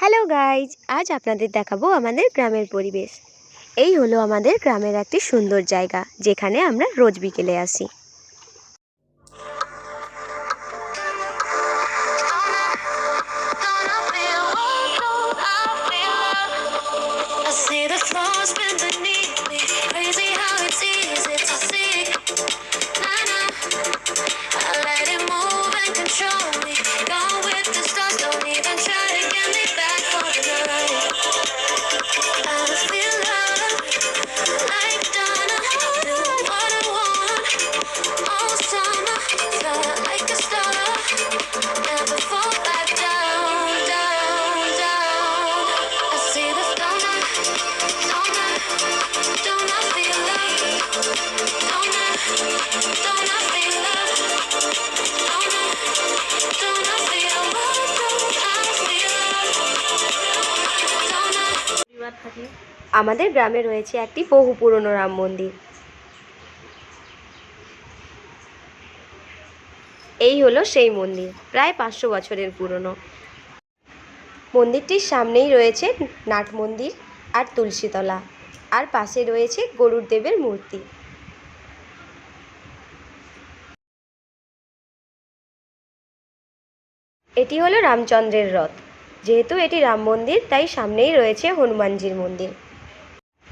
Hello guys, আজ আপনাদের দেখাবো আমাদের গ্রামের পরিবেশ। এই হলো আমাদের গ্রামের একটি সুন্দর জায়গা, যেখানে আমরা রোজ বিকেলে আসি। See the আমাদের গ্রামে রয়েছে একটি বহু পুরনো রাম মন্দির। এই হলো সেই মন্দির, প্রায় পাঁচশো বছরের পুরনো। মন্দিরটির সামনেই রয়েছে নাট মন্দির আর তুলসীতলা, আর পাশে রয়েছে গরুর দেবের মূর্তি। এটি হলো রামচন্দ্রের রথ। যেহেতু এটি রাম মন্দির, তাই সামনেই রয়েছে হনুমানজির মন্দির।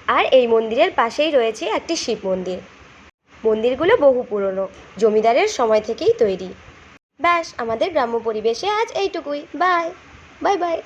আর এই মন্দিরের পাশেই রয়েছে একটি শিব মন্দির। মন্দিরগুলো বহু পুরনো, জমিদারের সময় থেকেই তৈরি। ব্যাস, আমাদের গ্রাম্য পরিবেশে আজ এইটুকুই। Bye bye bye.